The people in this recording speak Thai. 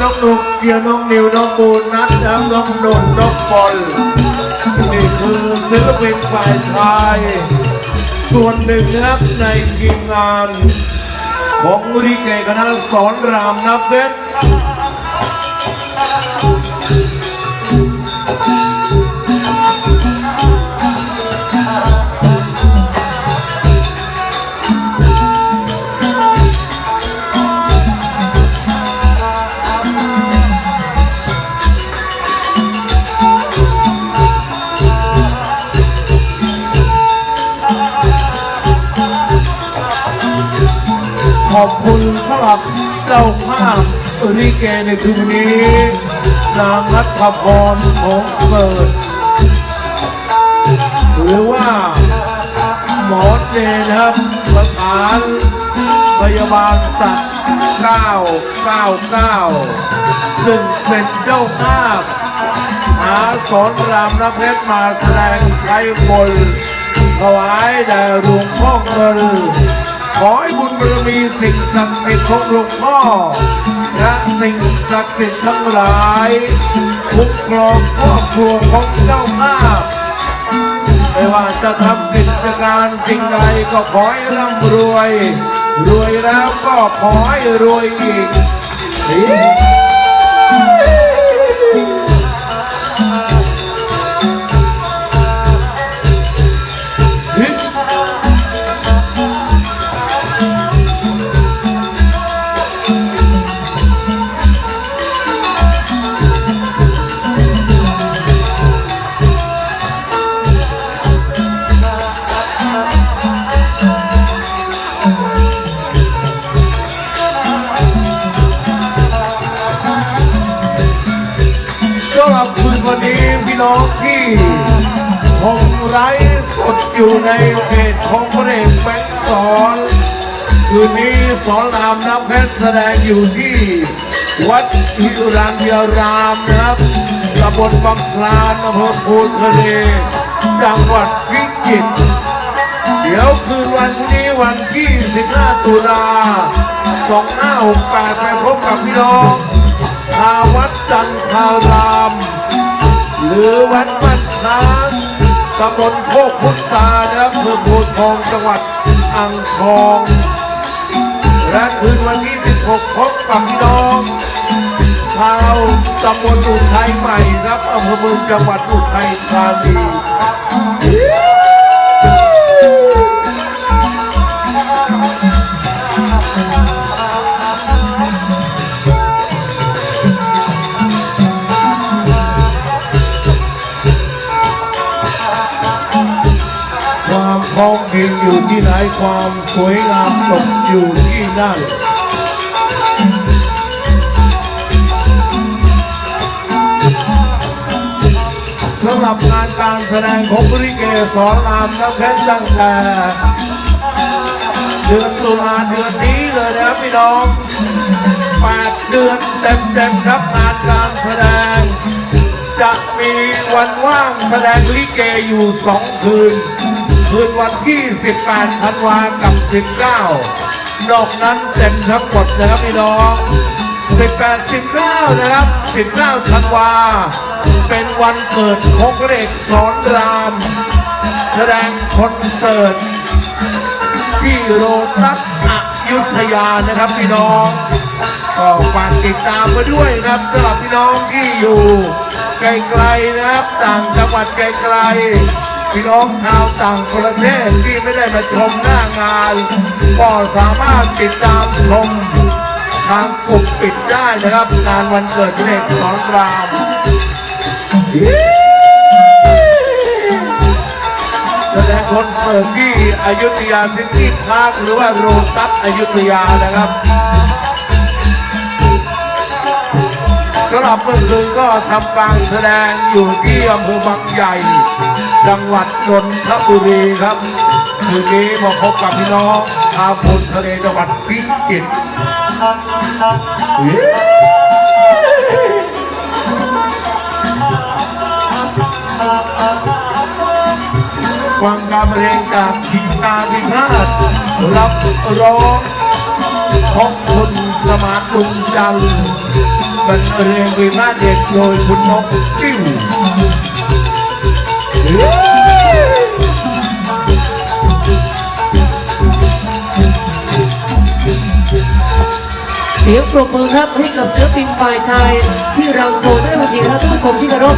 น้องนุกเกียร์น้องนิวน้องบูนนัดน้ำน้องนนท์น้องบอลนี่คือศิลปินฝ่ายชาย ส่วนหนึ่งนะครับในทีมงาน ของริเกคณะสอนรามนับเพชร ขอบคุณสำหรับเจ้าภาพริเกในคืนนี้ นางรัฐพรของเกิด หรือว่า หมอเจนะครับสถานพยาบาลสัตว์999 ซึ่งเป็นเจ้าภาพหาสอนรามน้ำเพชรมาแสดงไทยบน ถวายแด่หลวงพ่อเงินขอให้บุญบารมีสิ่งศักดิ์สิทธิ์ของหลวงพ่อ และสิ่งศักดิ์สิทธิ์ทั้งหลายคุ้มครองครอบครัวของเจ้าภาพไม่ว่าจะทำกิจการสิ่งใดก็ขอให้ร่ำรวย รวยแล้วก็ขอให้รวยอีกำหรับคืนวันนี้พี่น้องที่ชมไร้สดอยู่ในเพจของพระเอกแบงค์สอนคืนนี้สอนรามน้ำเพชรแสดงอยู่ที่ วัดอิรังยารามนะครับตำบลบางคลานอำเภอโพธิ์ทะเลจังหวัดพิจิตรเดี๋ยวคืนวันนี้วันที่ 15 ตุลา 2568ไปพบกับพี่น้องาวัดจันทาราม หรือวัดบ้านช้างตำบลโคกพุทธานะครับอำเภอโพทองจังหวัดอ่างทอง และคืนวันที่ 16 พบกับพี่น้องชาวตำบลอุทัยใหม่ครับอำเภอเมืองจังหวัดอุทัยธานี ความองเพลงอยู่ที่ไหนความสวยงามตกอยู่ที่นั่นสำหรับงานการแสดงของบริเกสอนรามน้ำเพชรตั้งแต่เดือนตุลาเดือนนี้เลยนะครับพี่น้องแปดเดือนเต็มๆครับงานการแสดง จะมีวันว่างแสดงลิเกอยู่สองคืน คืนวันที่ 18ธันวากับ 19 นอกนั้นเต็มทั้งหมดนะครับพี่น้อง 18 19 นะครับ 19 ธันวา เป็นวันเกิดของพระเอกสอนราม แสดงคอนเสิร์ตที่โรตัสอยุธยานะครับพี่น้องก็ฝากติดตามมาด้วยนะครับสำหรับพี่น้องที่อยู่ไกลๆนะครับ ต่างจังหวัดไกลๆ พี่น้องชาวต่างประเทศที่ไม่ได้มาชมหน้างาน ก็สามารถติดตามชมทางกลุ่มปิดได้นะครับ งานวันเกิดพระเอกสอนรามแสดงคอนเสิร์ตที่อยุธยาซิตี้พาร์คหรือว่าโรตัสอยุธยานะครับสำหรับเมื่อคืนก็ทำการแสดงอยู่ที่อำเภอบางใหญ่ จังหวัดนนทบุรีครับคืนนี้มาพบกับพี่น้องชาวพลทะเลจังหวัดพิจิตรฟังการบรรเลงจากทีมงานพิพาทรับร้องของคุณสมานกรุงจันทร์บรรเรียงวีมาเด็กโดยคุณนกกิ้ว เสียงปรบมือครับให้กับเสือปินฝ่ายชายที่เราโชว์ด้วยเวทีนะครับทุกผู้ชมที่เคารพ